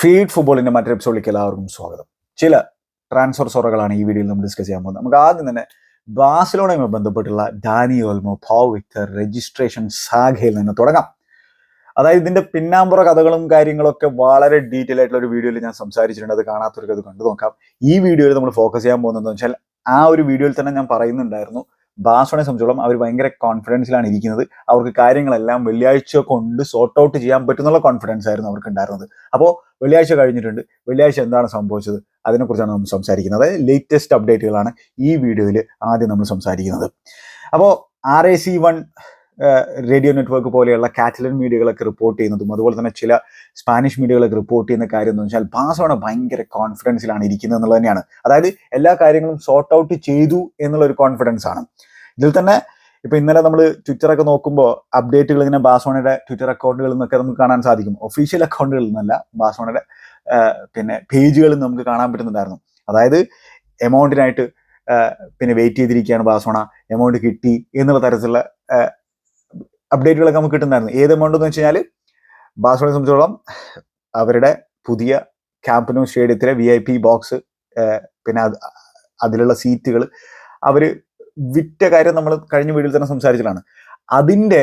Feed ഫുട്ബോളിന്റെ മറ്റൊരു എപ്പിസോഡിലേക്ക് എല്ലാവർക്കും സ്വാഗതം. ചില ട്രാൻസ്ഫർ സൊറകളാണ് ഈ വീഡിയോയിൽ നമ്മൾ ഡിസ്കസ് ചെയ്യാൻ പോകുന്നത്. നമുക്ക് ആദ്യം തന്നെ ബാഴ്സലോണയുമായി ബന്ധപ്പെട്ടുള്ള Dani Olmo Pau Victor registration സാഖയിൽ നിന്ന് തുടങ്ങാം. അതായത് ഇതിന്റെ പിന്നാമ്പുറ കഥകളും കാര്യങ്ങളൊക്കെ വളരെ ഡീറ്റെയിൽ ആയിട്ടുള്ള ഒരു വീഡിയോയിൽ ഞാൻ സംസാരിച്ചിട്ടുണ്ട്. അത് കാണാത്തവർക്ക് അത് കണ്ടു നോക്കാം. ഈ വീഡിയോയിൽ നമ്മൾ ഫോക്കസ് ചെയ്യാൻ പോകുന്നത് വെച്ചാൽ ആ ഒരു വീഡിയോയിൽ തന്നെ ഞാൻ പറയുന്നുണ്ടായിരുന്നു. ബാഴ്സലോണയെ സംബന്ധിച്ചോളം അവർ ഭയങ്കര കോൺഫിഡൻസിലാണ് ഇരിക്കുന്നത്. അവർക്ക് കാര്യങ്ങളെല്ലാം വെള്ളിയാഴ്ച കൊണ്ട് സോർട്ട് ഔട്ട് ചെയ്യാൻ പറ്റുന്നുള്ള കോൺഫിഡൻസ് ആയിരുന്നു അവർക്ക് ഉണ്ടായിരുന്നത്. അപ്പോൾ വെള്ളിയാഴ്ച കഴിഞ്ഞിട്ടുണ്ട്. വെള്ളിയാഴ്ച എന്താണ് സംഭവിച്ചത്? അതിനെക്കുറിച്ചാണ് നമ്മൾ സംസാരിക്കുന്നത്. ലേറ്റസ്റ്റ് അപ്ഡേറ്റുകളാണ് ഈ വീഡിയോയിൽ ആദ്യം നമ്മൾ സംസാരിക്കുന്നത്. അപ്പോൾ R A C one radio network പോലെയുള്ള കാറ്റലൻ മീഡിയകളൊക്കെ റിപ്പോർട്ട് ചെയ്യുന്നതും അതുപോലെ തന്നെ ചില സ്പാനിഷ് മീഡിയകളൊക്കെ റിപ്പോർട്ട് ചെയ്യുന്ന കാര്യം എന്ന് വെച്ചാൽ ബാസോണ ഭയങ്കര കോൺഫിഡൻസിലാണ് ഇരിക്കുന്നത് എന്നുള്ളത് തന്നെയാണ്. അതായത് എല്ലാ കാര്യങ്ങളും സോർട്ട് ഔട്ട് ചെയ്തു എന്നുള്ള ഒരു കോൺഫിഡൻസ് ആണ്. ഇതിൽ തന്നെ ഇപ്പൊ ഇന്നലെ നമ്മൾ ട്വിറ്ററൊക്കെ നോക്കുമ്പോൾ അപ്ഡേറ്റുകൾ ഇങ്ങനെ ബാസോണയുടെ ട്വിറ്റർ അക്കൗണ്ടുകളിൽ നിന്നൊക്കെ നമുക്ക് കാണാൻ സാധിക്കും. ഒഫീഷ്യൽ അക്കൗണ്ടുകളിൽ നിന്നല്ല ബാസോണയുടെ പിന്നെ പേജുകളിൽ നമുക്ക് കാണാൻ പറ്റുന്നുണ്ടായിരുന്നു. അതായത് എമൗണ്ടിനായിട്ട് പിന്നെ വെയിറ്റ് ചെയ്തിരിക്കുകയാണ് ബാസോണ എമൗണ്ട് കിട്ടി എന്നുള്ള തരത്തിലുള്ള അപ്ഡേറ്റുകളൊക്കെ നമുക്ക് കിട്ടുന്നതായിരുന്നു. ഏത് എമൗണ്ട് എന്ന് വെച്ച് കഴിഞ്ഞാൽ ബാസോണയെ സംബന്ധിച്ചോളം അവരുടെ പുതിയ ക്യാമ്പനോ സ്റ്റേഡിയത്തിലെ വി ഐ പി ബോക്സ് പിന്നെ അത് അതിലുള്ള സീറ്റുകൾ അവർ വിറ്റ കാര്യം നമ്മൾ കഴിഞ്ഞ വീഡിയോയിൽ തന്നെ സംസാരിച്ചതാണ് അതിന്റെ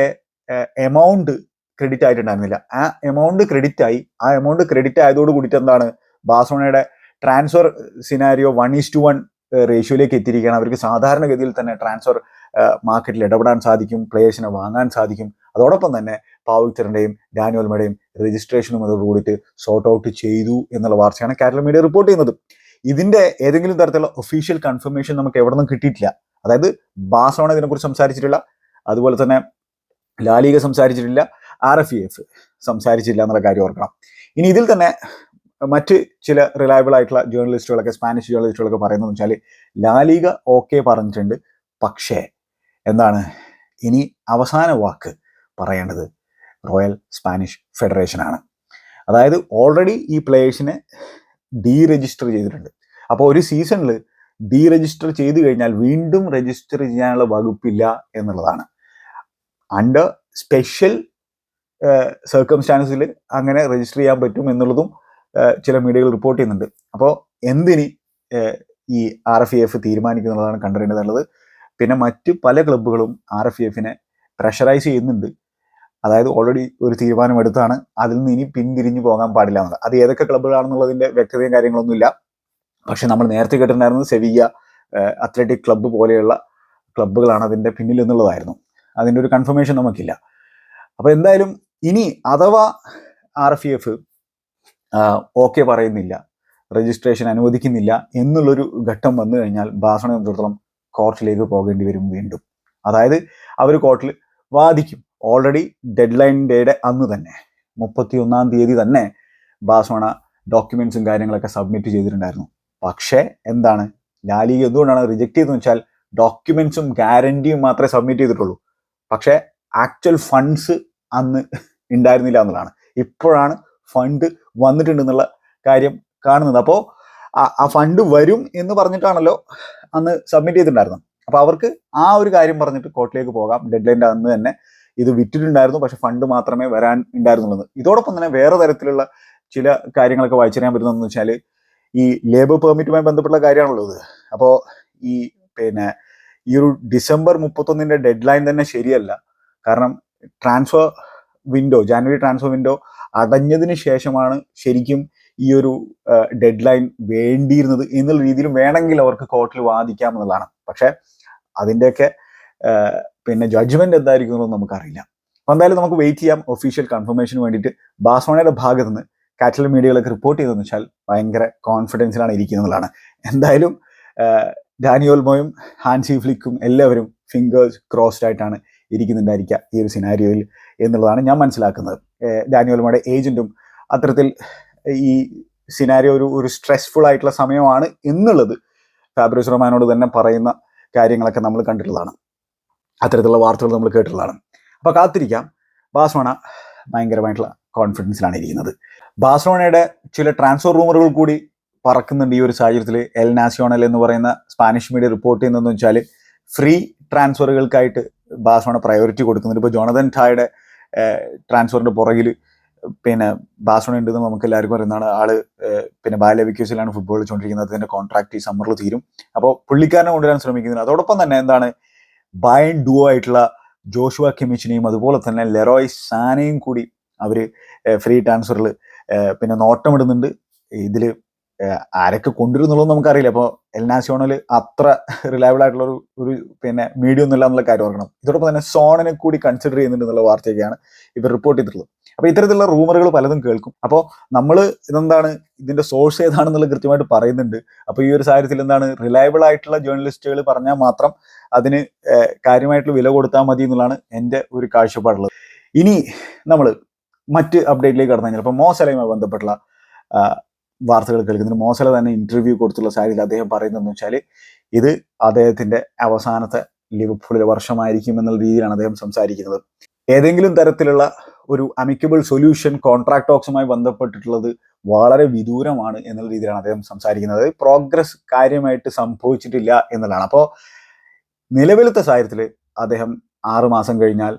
എമൗണ്ട് ക്രെഡിറ്റ് ആയിട്ടുണ്ടായിരുന്നില്ല. ആ എമൗണ്ട് ക്രെഡിറ്റ് ആയി ആ എമൗണ്ട് ക്രെഡിറ്റ് ആയതോട് കൂടിയിട്ട് എന്താണ് ബാസോണയുടെ transfer scenario one is to one റേഷ്യോയിലേക്ക് എത്തിയിരിക്കുകയാണ്. അവർക്ക് സാധാരണഗതിയിൽ തന്നെ ട്രാൻസ്ഫർ മാർക്കറ്റിൽ ഇടപെടാൻ സാധിക്കും പ്ലേയേഴ്സിനെ വാങ്ങാൻ സാധിക്കും. അതോടൊപ്പം തന്നെ പാവിക്ചറിന്റെയും ഡാനിയോൽമയുടെയും രജിസ്ട്രേഷനും അതോട് കൂടിയിട്ട് സോർട്ട് ഔട്ട് ചെയ്തു എന്നുള്ള വാർത്തയാണ് കേരള മീഡിയ റിപ്പോർട്ട് ചെയ്യുന്നത്. ഇതിന്റെ ഏതെങ്കിലും തരത്തിലുള്ള ഒഫീഷ്യൽ കൺഫർമേഷൻ നമുക്ക് എവിടെ നിന്നും കിട്ടിയിട്ടില്ല. അതായത് ബാസോണ ഇതിനെക്കുറിച്ച് സംസാരിച്ചിട്ടില്ല. അതുപോലെ തന്നെ ലാലിക സംസാരിച്ചിട്ടില്ല. ആർ എഫ് ഇ എഫ് സംസാരിച്ചില്ല എന്നുള്ള കാര്യം ഓർക്കണം. ഇനി ഇതിൽ തന്നെ മറ്റ് ചില റിലയബിൾ ആയിട്ടുള്ള ജേർണലിസ്റ്റുകളൊക്കെ സ്പാനിഷ് ജേർണലിസ്റ്റുകളൊക്കെ പറയുന്നത് വെച്ചാൽ ലാലിക ഓക്കെ പറഞ്ഞിട്ടുണ്ട്. പക്ഷേ എന്താണ്? ഇനി അവസാന വാക്ക് പറയേണ്ടത് റോയൽ സ്പാനിഷ് ഫെഡറേഷനാണ് അതായത് ഓൾറെഡി ഈ പ്ലേയേഴ്സിനെ ഡീ രജിസ്റ്റർ ചെയ്തിട്ടുണ്ട്. അപ്പോൾ ഒരു സീസണിൽ ഡീ രജിസ്റ്റർ ചെയ്തു കഴിഞ്ഞാൽ വീണ്ടും രജിസ്റ്റർ ചെയ്യാനുള്ള വകുപ്പില്ല എന്നുള്ളതാണ്. അണ്ടർ സ്പെഷ്യൽ സർക്കംസ്റ്റാൻസിൽ അങ്ങനെ രജിസ്റ്റർ ചെയ്യാൻ പറ്റും എന്നുള്ളതും ചില മീഡിയകൾ റിപ്പോർട്ട് ചെയ്യുന്നുണ്ട്. അപ്പോൾ എന്തിനി ഈ ആർ എഫ് ഇ എഫ് തീരുമാനിക്കുന്നുള്ളതാണ് കണ്ടറിയേണ്ടതുള്ളത് പിന്നെ മറ്റ് പല ക്ലബ്ബുകളും ആർ എഫ് എഫിനെ പ്രഷറൈസ് ചെയ്യുന്നുണ്ട്. അതായത് ഓൾറെഡി ഒരു തീരുമാനമെടുത്താണ്. അതിൽ നിന്ന് ഇനി പിന്തിരിഞ്ഞു പോകാൻ പാടില്ല എന്നത് അത് ഏതൊക്കെ ക്ലബ്ബുകളാണെന്നുള്ളതിന്റെ വ്യക്തതയും കാര്യങ്ങളൊന്നുമില്ല. പക്ഷെ നമ്മൾ നേരത്തെ കേട്ടിട്ടുണ്ടായിരുന്നത് സെവിയ അത്ലറ്റിക് ക്ലബ്ബ് പോലെയുള്ള ക്ലബ്ബുകളാണ് അതിന്റെ പിന്നിൽ എന്നുള്ളതായിരുന്നു. അതിന്റെ ഒരു കൺഫർമേഷൻ നമുക്കില്ല. അപ്പോൾ എന്തായാലും ഇനി അഥവാ ആർ എഫ് എഫ് ഓക്കെ പറയുന്നില്ല രജിസ്ട്രേഷൻ അനുവദിക്കുന്നില്ല എന്നുള്ളൊരു ഘട്ടം വന്നു കഴിഞ്ഞാൽ ബാസണെ സംബന്ധിച്ചിടത്തോളം കോർട്ടിലേക്ക് പോകേണ്ടി വരും വീണ്ടും. അതായത് അവർ കോർട്ടിൽ വാദിക്കും. ഓൾറെഡി ഡെഡ് ലൈൻ ഡേയുടെ അന്ന് തന്നെ മുപ്പത്തി ഒന്നാം തീയതി തന്നെ ബാസോണ ഡോക്യുമെൻസും കാര്യങ്ങളൊക്കെ സബ്മിറ്റ് ചെയ്തിട്ടുണ്ടായിരുന്നു. പക്ഷേ എന്താണ്? ലാലിക എന്തുകൊണ്ടാണ് റിജക്ട് ചെയ്തെന്ന് വെച്ചാൽ ഡോക്യുമെൻസും ഗ്യാരണ്ടിയും മാത്രമേ സബ്മിറ്റ് ചെയ്തിട്ടുള്ളൂ. പക്ഷേ ആക്ച്വൽ ഫണ്ട്സ് അന്ന് ഉണ്ടായിരുന്നില്ല എന്നുള്ളതാണ്. ഇപ്പോഴാണ് ഫണ്ട് വന്നിട്ടുണ്ടെന്നുള്ള കാര്യം കാണുന്നത്. അപ്പോൾ ആ ഫണ്ട് വരും എന്ന് പറഞ്ഞിട്ടാണല്ലോ അന്ന് സബ്മിറ്റ് ചെയ്തിട്ടുണ്ടായിരുന്നു അപ്പോൾ അവർക്ക് ആ ഒരു കാര്യം പറഞ്ഞിട്ട് കോർട്ടിലേക്ക് പോകാം. ഡെഡ് ലൈന്റെ അന്ന് തന്നെ ഇത് വിറ്റിട്ടുണ്ടായിരുന്നു. പക്ഷെ ഫണ്ട് മാത്രമേ വരാൻ ഉണ്ടായിരുന്നുള്ളത് ഇതോടൊപ്പം തന്നെ വേറെ തരത്തിലുള്ള ചില കാര്യങ്ങളൊക്കെ വായിച്ചറിയാൻ പറ്റുന്നതെന്ന് വെച്ചാൽ ഈ ലേബർ പെർമിറ്റുമായി ബന്ധപ്പെട്ട കാര്യമാണല്ലോ ഇത്. അപ്പോൾ ഈ പിന്നെ ഈ ഒരു ഡിസംബർ മുപ്പത്തൊന്നിന്റെ ഡെഡ് ലൈൻ തന്നെ ശരിയല്ല. കാരണം transfer window January transfer window അടഞ്ഞതിന് ശേഷമാണ് ശരിക്കും ഈ ഒരു ഡെഡ് ലൈൻ വേണ്ടിയിരുന്നത് എന്നുള്ള രീതിയിലും വേണമെങ്കിൽ അവർക്ക് കോർട്ടിൽ വാദിക്കാം എന്നുള്ളതാണ് പക്ഷേ അതിന്റെയൊക്കെ പിന്നെ ജഡ്ജ്മെന്റ് എന്തായിരിക്കും എന്നുള്ളത് നമുക്കറിയില്ല. അപ്പോൾ എന്തായാലും നമുക്ക് വെയിറ്റ് ചെയ്യാം. ഒഫീഷ്യൽ കൺഫർമേഷന് വേണ്ടിയിട്ട് ബാസോണയുടെ ഭാഗത്ത് നിന്ന് കാറ്റൽ മീഡിയകളൊക്കെ റിപ്പോർട്ട് ചെയ്തതെന്ന് വെച്ചാൽ ഭയങ്കര കോൺഫിഡൻസിലാണ് ഇരിക്കുന്നതാണ് എന്തായാലും ഡാനിയോൽമോയും ഹാൻസി ഫ്ലിക്കും എല്ലാവരും ഫിംഗേഴ്സ് ക്രോസ്ഡ് ആയിട്ടാണ് ഇരിക്കുന്നുണ്ടായിരിക്കുക ഈ ഒരു സിനാരിയോയിൽ എന്നുള്ളതാണ് ഞാൻ മനസ്സിലാക്കുന്നത്. ഡാനിയോൽമോയുടെ ഏജന്റും അത്തരത്തിൽ ഈ സിനാരിയോ ഒരു ഒരു സ്ട്രെസ്ഫുൾ ആയിട്ടുള്ള സമയമാണ് എന്നുള്ളത് ഫാബ്രിസ് റൊമാനോട് തന്നെ പറയുന്ന കാര്യങ്ങളൊക്കെ നമ്മൾ കണ്ടിട്ടുള്ളതാണ്. അത്തരത്തിലുള്ള വാർത്തകൾ നമ്മൾ കേട്ടിട്ടുള്ളതാണ്. അപ്പോൾ കാത്തിരിക്കാം. ബാസ്മണ ഭയങ്കരമായിട്ടുള്ള കോൺഫിഡൻസിലാണ് ഇരിക്കുന്നത്. ബാഴ്സലോണയുടെ ചില ട്രാൻസ്ഫർ റൂമറുകൾ കൂടി പറക്കുന്നുണ്ട് ഈ ഒരു സാഹചര്യത്തിൽ എൽ നാസിയോണൽ എന്ന് പറയുന്ന സ്പാനിഷ് മീഡിയ റിപ്പോർട്ട് ചെയ്യുന്നതെന്ന് വെച്ചാൽ ഫ്രീ ട്രാൻസ്ഫറുകൾക്കായിട്ട് ബാഴ്സലോണ പ്രയോറിറ്റി കൊടുക്കുന്നുണ്ട്. ഇപ്പോൾ ജോണതൻ ഠായുടെ ട്രാൻസ്ഫറിന്റെ പുറകിൽ പിന്നെ ബാസോണ ഉണ്ടെന്ന് നമുക്ക് എല്ലാവർക്കും അറിയുന്നതാണ്. ആൾ പിന്നെ ബാല വിക്യൂസിലാണ് ഫുട്ബോൾ കളിച്ചുകൊണ്ടിരിക്കുന്നത്. അതിന്റെ കോൺട്രാക്ട് ഈ സമ്മറിൽ തീരും. അപ്പോൾ പുള്ളിക്കാരനെ കൊണ്ടുവരാൻ ശ്രമിക്കുന്നത് അതോടൊപ്പം തന്നെ എന്താണ് ബയൻ ഡുവോ ആയിട്ടുള്ള ജോഷുവ കെമിച്ചിനെയും അതുപോലെ തന്നെ ലെറോയ് സാനയും കൂടി അവർ ഫ്രീ ട്രാൻസ്ഫറിൽ പിന്നെ നോട്ടമിടുന്നുണ്ട്. ഏഹ്, ആരൊക്കെ കൊണ്ടുവരുന്നുള്ളത് നമുക്കറിയില്ല. അപ്പോൾ എൽനാസിയോണിൽ അത്ര റിലയബിൾ ആയിട്ടുള്ള ഒരു ഒരു പിന്നെ മീഡിയം ഒന്നുമില്ല എന്നുള്ള കാര്യം ഓർക്കണം. ഇതോടൊപ്പം തന്നെ സോണിനെ കൂടി കൺസിഡർ ചെയ്യുന്നുണ്ട് എന്നുള്ള വാർത്തയൊക്കെയാണ് ഇവർ റിപ്പോർട്ട് ചെയ്തിട്ടുള്ളത്. അപ്പോൾ ഇത്തരത്തിലുള്ള റൂമറുകൾ പലതും കേൾക്കും. അപ്പോൾ നമ്മൾ ഇതെന്താണ് ഇതിന്റെ സോഴ്സ് ഏതാണെന്നുള്ളത് കൃത്യമായിട്ട് പറയുന്നുണ്ട്. അപ്പോൾ ഈ ഒരു സാഹചര്യത്തിൽ എന്താണ് റിലയബിൾ ആയിട്ടുള്ള ജേർണലിസ്റ്റുകൾ പറഞ്ഞാൽ മാത്രം അതിന് കാര്യമായിട്ടുള്ള വില കൊടുത്താൽ മതി എന്നുള്ളതാണ് എന്റെ ഒരു കാഴ്ചപ്പാടുള്ളത്. ഇനി നമ്മൾ മറ്റ് അപ്ഡേറ്റിലേക്ക് കടന്നു കഴിഞ്ഞാൽ ഇപ്പോൾ മോസലയുമായി ബന്ധപ്പെട്ടുള്ള വാർത്തകൾ കേൾക്കുന്നുണ്ട് മോസല തന്നെ ഇന്റർവ്യൂ കൊടുത്തുള്ള സാരിയിൽ അദ്ദേഹം പറയുന്നതെന്ന് വെച്ചാൽ ഇത് അദ്ദേഹത്തിന്റെ അവസാനത്തെ ലിവർപൂളിലെ വർഷമായിരിക്കും എന്നുള്ള രീതിയിലാണ് അദ്ദേഹം സംസാരിക്കുന്നത്. ഏതെങ്കിലും തരത്തിലുള്ള ഒരു അമിക്കബിൾ സൊല്യൂഷൻ കോൺട്രാക്ട് ടോക്സുമായി ബന്ധപ്പെട്ടിട്ടുള്ളത് വളരെ വിദൂരമാണ് എന്നുള്ള രീതിയിലാണ് അദ്ദേഹം സംസാരിക്കുന്നത്. പ്രോഗ്രസ് കാര്യമായിട്ട് സംഭവിച്ചിട്ടില്ല എന്നുള്ളതാണ്. അപ്പോൾ നിലവിലത്തെ സാഹചര്യത്തിൽ അദ്ദേഹം ആറ് മാസം കഴിഞ്ഞാൽ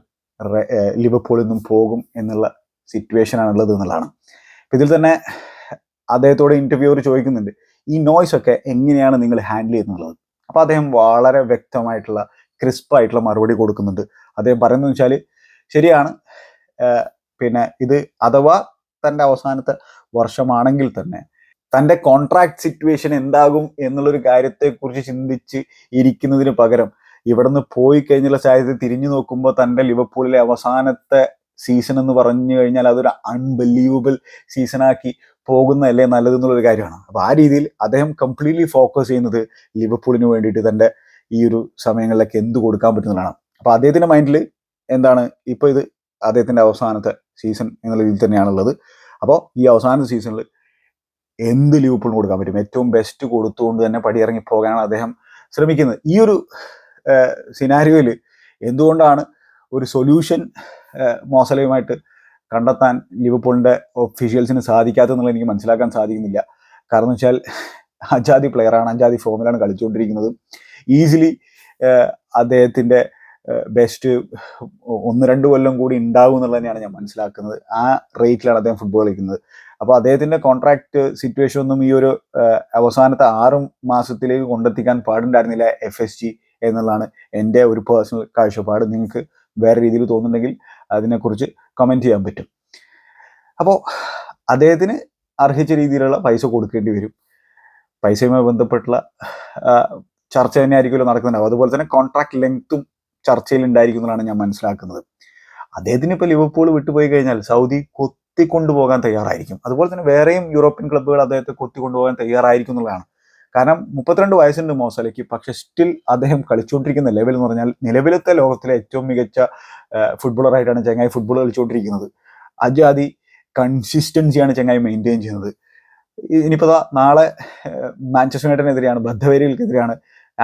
ലിവർപൂളിൽ നിന്നും പോകും എന്നുള്ള സിറ്റുവേഷൻ ആണുള്ളത് എന്നുള്ളതാണ്. ഇതിൽ തന്നെ അദ്ദേഹത്തോട് ഇന്റർവ്യൂവർ ചോദിക്കുന്നുണ്ട് ഈ നോയ്സ് ഒക്കെ എങ്ങനെയാണ് നിങ്ങൾ ഹാൻഡിൽ ചെയ്യുന്നുള്ളത് അപ്പോൾ അദ്ദേഹം വളരെ വ്യക്തമായിട്ടുള്ള ക്രിസ്പ് ആയിട്ടുള്ള മറുപടി കൊടുക്കുന്നുണ്ട്. അദ്ദേഹം പറയുന്നത് വെച്ചാൽ ശരിയാണ് പിന്നെ ഇത് അഥവാ തന്റെ അവസാനത്തെ വർഷമാണെങ്കിൽ തന്നെ തന്റെ കോൺട്രാക്ട് സിറ്റുവേഷൻ എന്താകും എന്നുള്ളൊരു കാര്യത്തെക്കുറിച്ച് ചിന്തിച്ച് ഇരിക്കുന്നതിന് പകരം ഇവിടുന്ന് പോയി കഴിഞ്ഞുള്ള സാഹചര്യത്തിൽ തിരിഞ്ഞു നോക്കുമ്പോൾ തന്റെ ലിവർപൂളിലെ അവസാനത്തെ സീസൺ എന്ന് പറഞ്ഞു കഴിഞ്ഞാൽ അതൊരു അൺബിലീവബിൾ സീസണാക്കി പോകുന്നതല്ലേ നല്ലത് എന്നുള്ളൊരു കാര്യമാണ്. അപ്പോൾ ആ രീതിയിൽ അദ്ദേഹം കംപ്ലീറ്റ്ലി ഫോക്കസ് ചെയ്യുന്നത് ലിവർപൂളിന് വേണ്ടിയിട്ട് തന്റെ ഈ ഒരു സമയങ്ങളിലൊക്കെ എന്ത് കൊടുക്കാൻ പറ്റുന്നതാണ്. അപ്പോൾ അദ്ദേഹത്തിന്റെ മൈൻഡിൽ എന്താണ് ഇപ്പോൾ ഇത് അദ്ദേഹത്തിന്റെ അവസാനത്തെ സീസൺ എന്നുള്ള രീതിയിൽ തന്നെയാണുള്ളത്. അപ്പോൾ ഈ അവസാനത്തെ സീസണിൽ എന്ത് ലിവർപൂളിന് കൊടുക്കാൻ പറ്റും? ഏറ്റവും ബെസ്റ്റ് കൊടുത്തുകൊണ്ട് തന്നെ പടിയിറങ്ങി പോകാനാണ് അദ്ദേഹം ശ്രമിക്കുന്നത്. ഈ ഒരു സിനാരിയോയിൽ എന്തുകൊണ്ടാണ് ഒരു സൊല്യൂഷൻ മോസലയുമായിട്ട് കണ്ടെത്താൻ ലിവർപൂളിന്റെ ഒഫീഷ്യൽസിന് സാധിക്കാത്തതെന്നുള്ളത് എനിക്ക് മനസ്സിലാക്കാൻ സാധിക്കുന്നില്ല. കാരണം വെച്ചാൽ അജാതി പ്ലെയറാണ് അജാതി ഫോമിലാണ് കളിച്ചുകൊണ്ടിരിക്കുന്നത്. ഈസിലി അദ്ദേഹത്തിന്റെ ബെസ്റ്റ് ഒന്ന് രണ്ട് കൊല്ലം കൂടി ഉണ്ടാവും എന്നുള്ളത് തന്നെയാണ് ഞാൻ മനസ്സിലാക്കുന്നത്. ആ റേറ്റിലാണ് അദ്ദേഹം ഫുട്ബോൾ കളിക്കുന്നത്. അപ്പോൾ അദ്ദേഹത്തിന്റെ കോൺട്രാക്ട് സിറ്റുവേഷൻ ഒന്നും ഈ ഒരു അവസാനത്തെ ആറ് മാസത്തിലേക്ക് കൊണ്ടെത്തിക്കാൻ പാടുണ്ടായിരുന്നില്ല എഫ് എസ് ജി എന്നുള്ളതാണ് എന്റെ ഒരു പേഴ്സണൽ കാഴ്ചപ്പാട്. നിങ്ങൾക്ക് വേറെ രീതിയിൽ തോന്നുന്നുണ്ടെങ്കിൽ അതിനെക്കുറിച്ച് കമന്റ് ചെയ്യാൻ പറ്റും. അപ്പോൾ അദ്ദേഹത്തിന് അർഹിച്ച രീതിയിലുള്ള പൈസ കൊടുക്കേണ്ടി വരും. പൈസയുമായി ബന്ധപ്പെട്ടുള്ള ചർച്ച തന്നെ ആയിരിക്കുമല്ലോ നടക്കുന്നുണ്ടാവും അതുപോലെ തന്നെ കോൺട്രാക്ട് ലെങ്ത്തും ചർച്ചയിൽ ഉണ്ടായിരിക്കും എന്നാണ് ഞാൻ മനസ്സിലാക്കുന്നത്. അദ്ദേഹത്തിന് ഇപ്പോൾ ലിവർപൂൾ വിട്ടുപോയി കഴിഞ്ഞാൽ സൗദി കൊത്തിക്കൊണ്ടുപോകാൻ തയ്യാറായിരിക്കും. അതുപോലെ തന്നെ വേറെയും യൂറോപ്യൻ ക്ലബ്ബുകൾ അദ്ദേഹത്തെ കൊത്തിക്കൊണ്ടുപോകാൻ തയ്യാറായിരിക്കും എന്നുള്ളതാണ് കാരണം മുപ്പത്തിരണ്ട് വയസ്സുണ്ട് മോസലയ്ക്ക് പക്ഷെ സ്റ്റിൽ അദ്ദേഹം കളിച്ചുകൊണ്ടിരിക്കുന്ന ലെവൽ എന്ന് പറഞ്ഞാൽ നിലവിലത്തെ ലോകത്തിലെ ഏറ്റവും മികച്ച ഫുട്ബോളറായിട്ടാണ് ചെങ്ങായി ഫുട്ബോൾ കളിച്ചുകൊണ്ടിരിക്കുന്നത്. അജാതി കൺസിസ്റ്റൻസിയാണ് ചെങ്ങായി മെയിന്റെയിൻ ചെയ്യുന്നത്. ഇനിയിപ്പോൾ ഇനിയിപ്പോ നാളെ മാഞ്ചസ്റ്റർ യുണൈറ്റഡിനെതിരെയാണ് ബദ്ധവേരികൾക്കെതിരെയാണ്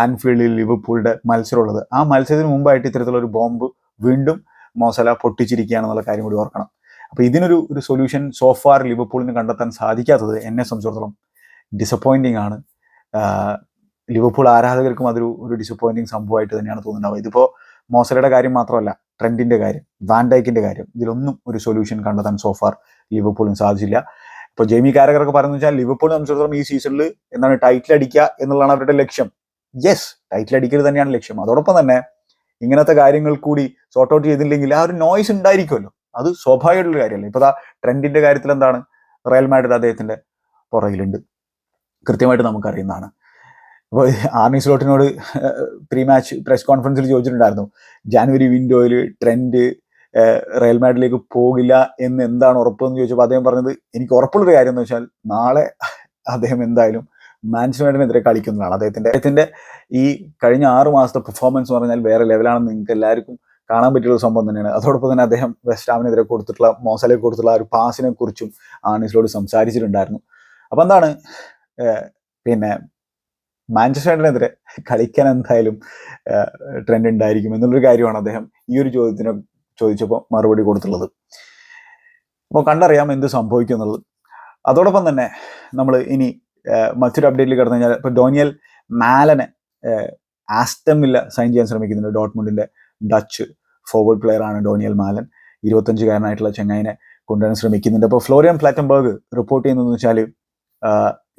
ആൻഫീൽഡിൽ ലിവർപൂളിന്റെ മത്സരമുള്ളത്. ആ മത്സരത്തിന് മുമ്പായിട്ട് ഇത്തരത്തിലുള്ള ഒരു ബോംബ് വീണ്ടും മോസല പൊട്ടിച്ചിരിക്കുകയാണെന്നുള്ള കാര്യം കൂടി ഓർക്കണം. അപ്പോൾ ഇതിനൊരു ഒരു സൊല്യൂഷൻ സോഫാർ ലിവർപൂളിന് കണ്ടെത്താൻ സാധിക്കാത്തത് എന്നെ സംബന്ധിച്ചിടത്തോളം ഡിസപ്പോയിന്റിംഗ് ആണ്. ലിവർപൂൾ ആരാധകർക്കും അതൊരു ഒരു ഡിസപ്പോയിന്റിങ് സംഭവമായിട്ട് തന്നെയാണ് തോന്നുന്നത്. ഇതിപ്പോ മോസലയുടെ കാര്യം മാത്രമല്ല ട്രെൻഡിന്റെ കാര്യം വാൻഡൈക്കിന്റെ കാര്യം ഇതിലൊന്നും ഒരു സൊല്യൂഷൻ കണ്ടെത്താൻ സോഫാർ ലിവർപൂളിന് സാധിച്ചില്ല. ഇപ്പോൾ ജെയ്മി കാരകറൊക്കെ പറഞ്ഞു വെച്ചാൽ ലിവർപൂളിനെ സംബന്ധിച്ചിടത്തോളം ഈ സീസണിൽ എന്താണ് ടൈറ്റിൽ അടിക്കുക എന്നുള്ളതാണ് അവരുടെ ലക്ഷ്യം. യെസ് ടൈറ്റിൽ അടിക്കൽ തന്നെയാണ് ലക്ഷ്യം. അതോടൊപ്പം തന്നെ ഇങ്ങനത്തെ കാര്യങ്ങൾ കൂടി സോർട്ട് ഔട്ട് ചെയ്തില്ലെങ്കിൽ ആ ഒരു നോയ്സ് ഉണ്ടായിരിക്കുമല്ലോ. അത് സ്വാഭാവികമായിട്ടുള്ള കാര്യമല്ല? ഇപ്പൊ ട്രെൻഡിന്റെ കാര്യത്തിൽ എന്താണ് റയൽ മാഡ്രിഡ് അദ്ദേഹത്തിന്റെ പുറകിലുണ്ട്. കൃത്യമായിട്ട് നമുക്കറിയുന്നതാണ്. അപ്പോൾ ആർണി സ്ലോട്ടിനോട് പ്രീ മാച്ച് പ്രസ് കോൺഫറൻസിൽ ചോദിച്ചിട്ടുണ്ടായിരുന്നു ജാനുവരി വിൻഡോയിൽ ട്രെൻഡ് റയൽ മാഡിലേക്ക് പോകില്ല എന്ന് എന്താണ് ഉറപ്പെന്ന് ചോദിച്ചപ്പോൾ അദ്ദേഹം പറഞ്ഞത് എനിക്ക് ഉറപ്പുള്ളൊരു കാര്യം എന്ന് വെച്ചാൽ നാളെ അദ്ദേഹം എന്തായാലും മാൻച്ചസ്റ്റർ കളിക്കുന്നതാണ്. അദ്ദേഹത്തിന്റെ അദ്ദേഹത്തിന്റെ ഈ കഴിഞ്ഞ ആറ് മാസത്തെ പെർഫോമൻസ് എന്ന് പറഞ്ഞാൽ വേറെ ലെവലാണെന്ന് നിങ്ങൾക്ക് എല്ലാവർക്കും കാണാൻ പറ്റിയ ഒരു സംഭവം തന്നെയാണ്. അതോടൊപ്പം തന്നെ അദ്ദേഹം വെസ്റ്റ് ഹാമിനെതിരെ കൊടുത്തിട്ടുള്ള മോസലെ കൊടുത്തിട്ടുള്ള ആ ഒരു പാസിനെ കുറിച്ചും ആണിസിലോട് സംസാരിച്ചിട്ടുണ്ടായിരുന്നു. അപ്പം എന്താണ് പിന്നെ മാഞ്ചസ്റ്റർ യുണൈറ്റഡിനെതിരെ കളിക്കാൻ എന്തായാലും ട്രെൻഡ് ഉണ്ടായിരിക്കും എന്നുള്ളൊരു കാര്യമാണ് അദ്ദേഹം ഈ ഒരു ചോദ്യത്തിന് ചോദിച്ചപ്പോൾ മറുപടി കൊടുത്തുള്ളത്. അപ്പോൾ കണ്ടറിയാം എന്ത് സംഭവിക്കും എന്നുള്ളത്. അതോടൊപ്പം തന്നെ നമ്മൾ ഇനി മറ്റൊരു അപ്ഡേറ്റിൽ കടന്നു കഴിഞ്ഞാൽ ഇപ്പോൾ ഡോനിയൽ മാലനെ ആസ്റ്റം വില്ല സൈൻ ചെയ്യാൻ ശ്രമിക്കുന്നുണ്ട്. ഡോട്ട്മുണ്ടിന്റെ ഡച്ച് ഫോർവേഡ് പ്ലെയർ ആണ് ഡോനിയൽ മാലൻ. ഇരുപത്തഞ്ചുകാരനായിട്ടുള്ള ചെങ്ങായിനെ കൊണ്ടുവരാൻ ശ്രമിക്കുന്നുണ്ട്. അപ്പോൾ ഫ്ലോറിയൻ പ്ലാറ്റംബർഗ് റിപ്പോർട്ട് ചെയ്യുന്നതെന്ന് വെച്ചാൽ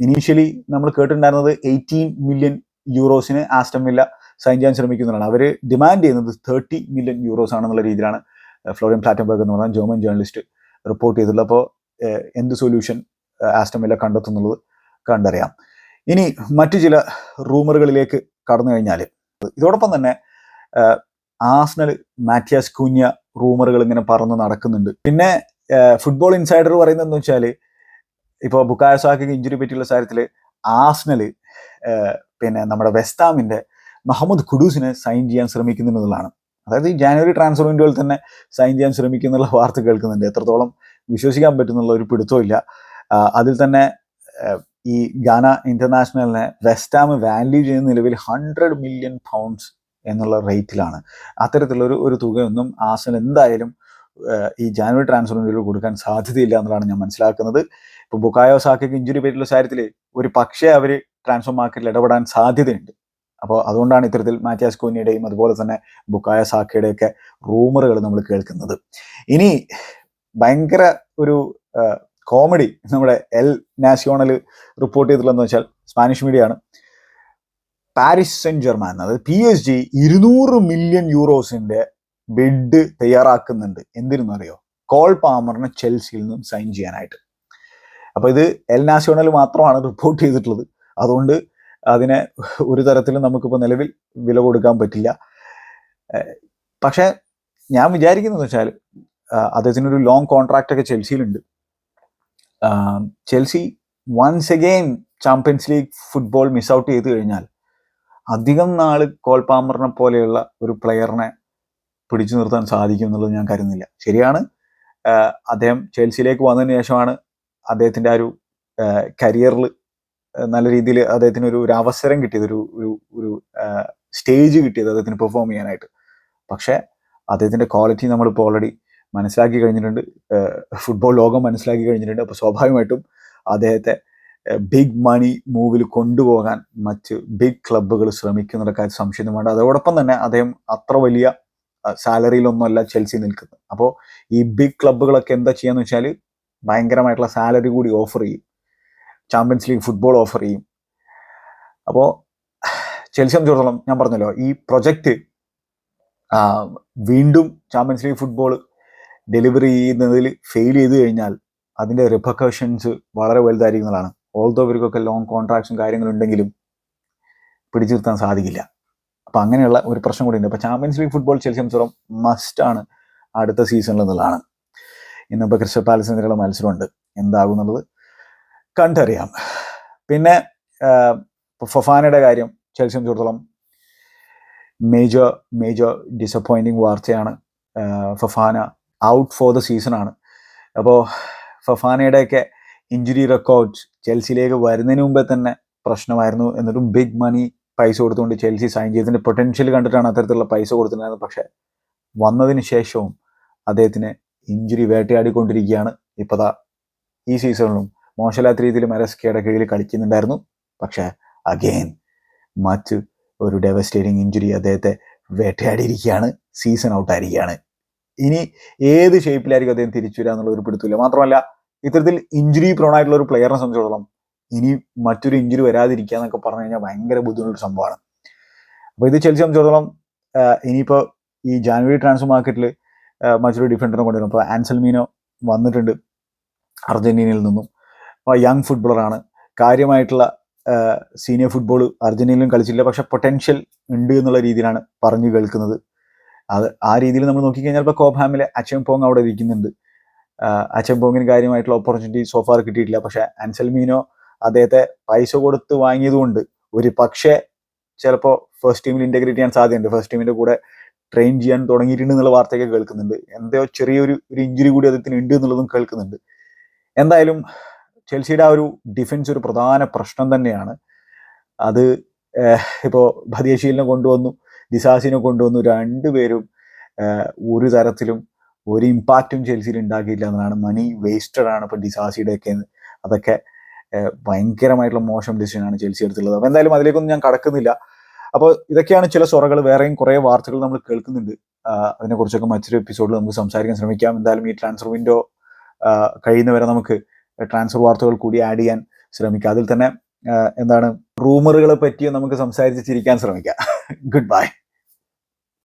ഇനീഷ്യലി നമ്മൾ കേട്ടിട്ടുണ്ടായിരുന്നത് എയ്റ്റീൻ മില്യൺ യൂറോസിന് ആസ്റ്റം വില്ല സൈൻ ചെയ്യാൻ ശ്രമിക്കുന്നതാണ് അവർ ഡിമാൻഡ് ചെയ്യുന്നത് തേർട്ടി മില്യൺ യൂറോസ് ആണെന്നുള്ള രീതിയിലാണ് ഫ്ലോറിയൻ പ്ലാറ്റംബർഗ് എന്ന് പറഞ്ഞ ജർമ്മൻ ജേർണലിസ്റ്റ് റിപ്പോർട്ട് ചെയ്തിട്ടുള്ളത്. അപ്പോൾ എന്ത് സൊല്യൂഷൻ ആസ്റ്റം വില കണ്ടെത്തുന്നുള്ളത് കണ്ടറിയാം. ഇനി മറ്റു ചില റൂമറുകളിലേക്ക് കടന്നു കഴിഞ്ഞാൽ ഇതോടൊപ്പം തന്നെ ആസ്നൽ മാറ്റിയാസ് കുഞ്ഞ റൂമറുകൾ ഇങ്ങനെ പറന്ന് നടക്കുന്നുണ്ട്. പിന്നെ ഫുട്ബോൾ ഇൻസൈഡർ പറയുന്നതെന്ന് വെച്ചാൽ ഇപ്പോൾ ബുക്കായ സാഹിക്ക് ഇഞ്ചുറി പറ്റിയുള്ള കാര്യത്തിൽ ആസ്നൽ പിന്നെ നമ്മുടെ വെസ്താമിന്റെ മുഹമ്മദ് ഖുഡൂസിനെ സൈൻ ചെയ്യാൻ ശ്രമിക്കുന്നു എന്നുള്ളതാണ്. അതായത് ഈ ജാനുവരി ട്രാൻസ്ഫർ വിൻഡോയിൽ തന്നെ സൈൻ ചെയ്യാൻ ശ്രമിക്കുന്നുള്ള വാർത്ത കേൾക്കുന്നുണ്ട്. എത്രത്തോളം വിശ്വസിക്കാൻ പറ്റുന്നുള്ള ഒരു പിടുത്തമില്ല അതിൽ തന്നെ ഈ ഗാന ഇന്റർനാഷണലിനെ വെസ്റ്റാം വാല്യൂ ചെയ്യുന്ന നിലവിൽ ഹൺഡ്രഡ് മില്യൺ പൗണ്ട്സ് എന്നുള്ള റേറ്റിലാണ് അത്തരത്തിലുള്ള ഒരു ഒരു തുകയൊന്നും ആസൻ എന്തായാലും ഈ ജാനുവരി ട്രാൻസ്ഫർ വിൻഡോയിൽ കൊടുക്കാൻ സാധ്യതയില്ല എന്നുള്ളതാണ് ഞാൻ മനസ്സിലാക്കുന്നത്. ഇപ്പോൾ ബുക്കായോ സാക്കയ്ക്ക് ഇഞ്ചുറി പറ്റിയുള്ള കാര്യത്തിൽ ഒരു പക്ഷേ അവർ ട്രാൻസ്ഫർ മാർക്കറ്റിൽ ഇടപെടാൻ സാധ്യതയുണ്ട്. അപ്പോൾ അതുകൊണ്ടാണ് ഇത്തരത്തിൽ മാറ്റിയാസ് കോനിയുടെയും അതുപോലെ തന്നെ ബുക്കായ സാക്കയുടെയൊക്കെ റൂമറുകൾ നമ്മൾ കേൾക്കുന്നത്. ഇനി ഭയങ്കര ഒരു കോമഡി നമ്മുടെ എൽ നാഷണൽ റിപ്പോർട്ട് ചെയ്തിട്ടുള്ളതെന്ന് വെച്ചാൽ സ്പാനിഷ് മീഡിയ ആണ് പാരിസ് സെൻ ജർമാൻ അതായത് പി എസ് ജി ഇരുന്നൂറ് മില്യൺ യൂറോസിന്റെ ബിഡ് തയ്യാറാക്കുന്നുണ്ട്. എന്തിരുന്നറിയോ കോൾ പാമറിനെ ചെൽസിയിൽ നിന്നും സൈൻ ചെയ്യാനായിട്ട്. അപ്പോൾ ഇത് എൽ നാഷണൽ മാത്രമാണ് റിപ്പോർട്ട് ചെയ്തിട്ടുള്ളത്. അതുകൊണ്ട് അതിനെ ഒരു തരത്തിലും നമുക്കിപ്പോൾ നിലവിൽ വില കൊടുക്കാൻ പറ്റില്ല. പക്ഷേ ഞാൻ വിചാരിക്കുന്നത് വെച്ചാൽ അദ്ദേഹത്തിനൊരു ലോങ് കോൺട്രാക്റ്റ് ഒക്കെ ചെൽസിയിലുണ്ട് Chelsea once again Champions League football miss out ചെയ്ത് കഴിഞ്ഞാൽ അധികം നാൾ കോൾ പാമറിനെ പോലെയുള്ള ഒരു പ്ലെയറിനെ പിടിച്ചു നിർത്താൻ സാധിക്കും എന്നുള്ളത് ഞാൻ കരുതുന്നില്ല. ശരിയാണ്. അദ്ദേഹം ചേൽസിയിലേക്ക് വന്നതിന് ശേഷമാണ് അദ്ദേഹത്തിന്റെ ആ ഒരു കരിയറിൽ നല്ല രീതിയിൽ അദ്ദേഹത്തിന് ഒരു ഒരു അവസരം കിട്ടിയത് ഒരു ഒരു ഒരു സ്റ്റേജ് കിട്ടിയത് അദ്ദേഹത്തിന് പെർഫോം ചെയ്യാനായിട്ട്. പക്ഷേ അദ്ദേഹത്തിന്റെ ക്വാളിറ്റി നമ്മളിപ്പോൾ ഓൾറെഡി മനസ്സിലാക്കി കഴിഞ്ഞിട്ടുണ്ട്. ഫുട്ബോൾ ലോകം മനസ്സിലാക്കി കഴിഞ്ഞിട്ടുണ്ട്. അപ്പോൾ സ്വാഭാവികമായിട്ടും അദ്ദേഹത്തെ ബിഗ് മണി മൂവിൽ കൊണ്ടുപോകാൻ മറ്റ് ബിഗ് ക്ലബ്ബുകൾ ശ്രമിക്കുന്നുള്ള കാര്യം സംശയം വേണ്ട അതോടൊപ്പം തന്നെ അദ്ദേഹം അത്ര വലിയ സാലറിയിലൊന്നുമല്ല ചെൽസി നിൽക്കുന്നത്. അപ്പോൾ ഈ ബിഗ് ക്ലബ്ബുകളൊക്കെ എന്താ ചെയ്യാന്ന് വെച്ചാൽ ഭയങ്കരമായിട്ടുള്ള സാലറി കൂടി ഓഫർ ചെയ്യും. ചാമ്പ്യൻസ് ലീഗ് ഫുട്ബോൾ ഓഫർ ചെയ്യും. അപ്പോൾ ചെൽസി സംബന്ധിച്ചിടത്തോളം ഞാൻ പറഞ്ഞല്ലോ ഈ പ്രൊജക്റ്റ് വീണ്ടും ചാമ്പ്യൻസ് ലീഗ് ഫുട്ബോൾ ഡെലിവറി ചെയ്യുന്നതിൽ ഫെയിൽ ചെയ്ത് കഴിഞ്ഞാൽ അതിന്റെ റിപ്പക്കേഷൻസ് വളരെ വലുതായിരിക്കുന്നതാണ്. ഓൾദോ ഇവർക്കൊക്കെ ലോങ് കോൺട്രാക്ട്സും കാര്യങ്ങളുണ്ടെങ്കിലും പിടിച്ചു നിർത്താൻ സാധിക്കില്ല. അപ്പം അങ്ങനെയുള്ള ഒരു പ്രശ്നം കൂടി ഉണ്ട് അപ്പോൾ Champions League football Chelsea must മസ്റ്റാണ് അടുത്ത സീസണിൽ എന്നുള്ളതാണ് ഇന്നിപ്പോൾ ക്രിസ്റ്റൽ പാലസിനെതിരെയുള്ള മത്സരമുണ്ട്. എന്താകും എന്നുള്ളത് കണ്ടറിയാം. പിന്നെ ഫൊഫാനയുടെ കാര്യം ചെൽസി സംബന്ധിച്ചിടത്തോളം മേജർ മേജർ ഡിസപ്പോയിന്റിങ് വാർത്തയാണ്. ഫഫാന ഔട്ട് ഫോർ ദ സീസണാണ് അപ്പോൾ ഫഫാനയുടെയൊക്കെ ഇഞ്ചുറി റെക്കോർഡ് ചെൽസിയിലേക്ക് വരുന്നതിന് മുമ്പേ തന്നെ പ്രശ്നമായിരുന്നു എന്നൊരു ബിഗ് മണി പൈസ കൊടുത്തുകൊണ്ട് ചെൽസി സൈൻ ചെയ്തതിന്റെ പൊട്ടൻഷ്യൽ കണ്ടിട്ടാണ് അത്തരത്തിലുള്ള പൈസ കൊടുത്തിട്ടുണ്ടായിരുന്നത്. പക്ഷേ വന്നതിന് ശേഷവും അദ്ദേഹത്തിന് ഇഞ്ചുറി വേട്ടയാടിക്കൊണ്ടിരിക്കുകയാണ്. ഇപ്പതാ ഈ സീസണിലും മോശമില്ലാത്ത രീതിയിൽ മെറസ്കയുടെ കീഴിൽ കളിക്കുന്നുണ്ടായിരുന്നു. പക്ഷേ അഗെയിൻ മറ്റ് ഒരു ഡെവസ്റ്റേറ്റിംഗ് ഇഞ്ചുറി അദ്ദേഹത്തെ വേട്ടയാടിയിരിക്കുകയാണ്. സീസൺ ഔട്ടായിരിക്കുകയാണ് ഇനി ഏത് ഷേപ്പിലായിരിക്കും അദ്ദേഹം തിരിച്ചു വരിക എന്നുള്ള ഒരു പിടുത്തില്ല മാത്രമല്ല ഇത്തരത്തിൽ ഇഞ്ചുറി പ്രോണായിട്ടുള്ള ഒരു പ്ലെയറിനെ സംബന്ധിച്ചിടത്തോളം ഇനി മറ്റൊരു ഇഞ്ചുറി വരാതിരിക്കുക എന്നൊക്കെ പറഞ്ഞു കഴിഞ്ഞാൽ ഭയങ്കര ബുദ്ധിമുട്ടുള്ള സംഭവമാണ്. അപ്പോൾ ഇത് ചെൽസി സംബന്ധിച്ചിടത്തോളം ഇനിയിപ്പോൾ ഈ ജാനുവരി ട്രാൻസ്ഫർ മാർക്കറ്റിൽ മറ്റൊരു ഡിഫൻഡറിനെ കൊണ്ടുവരും അപ്പോൾ ആൻസൽമീനോ വന്നിട്ടുണ്ട് അർജന്റീനയിൽ നിന്നും. അപ്പോൾ യങ് ഫുട്ബോളറാണ് കാര്യമായിട്ടുള്ള സീനിയർ ഫുട്ബോൾ അർജന്റീനയിലും കളിച്ചില്ല പക്ഷേ പൊട്ടൻഷ്യൽ ഉണ്ട് എന്നുള്ള രീതിയിലാണ് പറഞ്ഞു കേൾക്കുന്നത്. അത് ആ രീതിയിൽ നമ്മൾ നോക്കിക്കഴിഞ്ഞാൽ ഇപ്പോൾ കോബ്ഹാമിലെ അച്ചംപോങ് അവിടെ ഇരിക്കുന്നുണ്ട്. അച്ചംപോങ്ങിന് കാര്യമായിട്ടുള്ള ഓപ്പർച്യൂണിറ്റി സോഫാർ കിട്ടിയിട്ടില്ല. പക്ഷേ അൻസൽമീനോ അദ്ദേഹത്തെ പൈസ കൊടുത്ത് വാങ്ങിയതുകൊണ്ട് ഒരു പക്ഷേ ചിലപ്പോൾ ഫസ്റ്റ് ടീമിൽ ഇന്റഗ്രേറ്റ് ചെയ്യാൻ സാധ്യതയുണ്ട്. ഫസ്റ്റ് ടീമിന്റെ കൂടെ ട്രെയിൻ ചെയ്യാൻ തുടങ്ങിയിട്ടുണ്ട് എന്നുള്ള വാർത്തയൊക്കെ കേൾക്കുന്നുണ്ട്. എന്തോ ചെറിയൊരു ഒരു ഇഞ്ചുറി കൂടി അദ്ദേഹത്തിന് ഉണ്ട് എന്നുള്ളതും കേൾക്കുന്നുണ്ട്. എന്തായാലും ചെൽസിയുടെ ആ ഒരു ഡിഫൻസ് ഒരു പ്രധാന പ്രശ്നം തന്നെയാണ്. അത് ഇപ്പോൾ ഭദേശീലിനെ കൊണ്ടുവന്നു ദിസാസിനെ കൊണ്ടുവന്നു രണ്ടുപേരും ഒരു തരത്തിലും ഒരു ഇമ്പാക്റ്റും ചെൽസിയിൽ ഉണ്ടാക്കിയില്ല എന്നതാണ് മണി വേസ്റ്റഡ് ആണ് ഇപ്പോൾ ഡിസാസിയുടെയൊക്കെ. അതൊക്കെ ഭയങ്കരമായിട്ടുള്ള മോശം ഡിസിഷനാണ് ചെൽസി എടുത്തുള്ളത് അപ്പോൾ എന്തായാലും അതിലേക്കൊന്നും ഞാൻ കടക്കുന്നില്ല. അപ്പോൾ ഇതൊക്കെയാണ് ചില സ്വറകൾ വേറെയും കുറേ വാർത്തകൾ നമ്മൾ കേൾക്കുന്നുണ്ട്. അതിനെക്കുറിച്ചൊക്കെ മറ്റൊരു എപ്പിസോഡിൽ നമുക്ക് സംസാരിക്കാൻ ശ്രമിക്കാം. എന്തായാലും ഈ ട്രാൻസ്ഫർ വിൻഡോ കഴിയുന്നവരെ നമുക്ക് ട്രാൻസ്ഫർ വാർത്തകൾ കൂടി ആഡ് ചെയ്യാൻ ശ്രമിക്കാം. അതിൽ തന്നെ എന്താണ് റൂമറുകളെ പറ്റിയും നമുക്ക് സംസാരിച്ച് ചിരിക്കാൻ ശ്രമിക്കാം. Good bye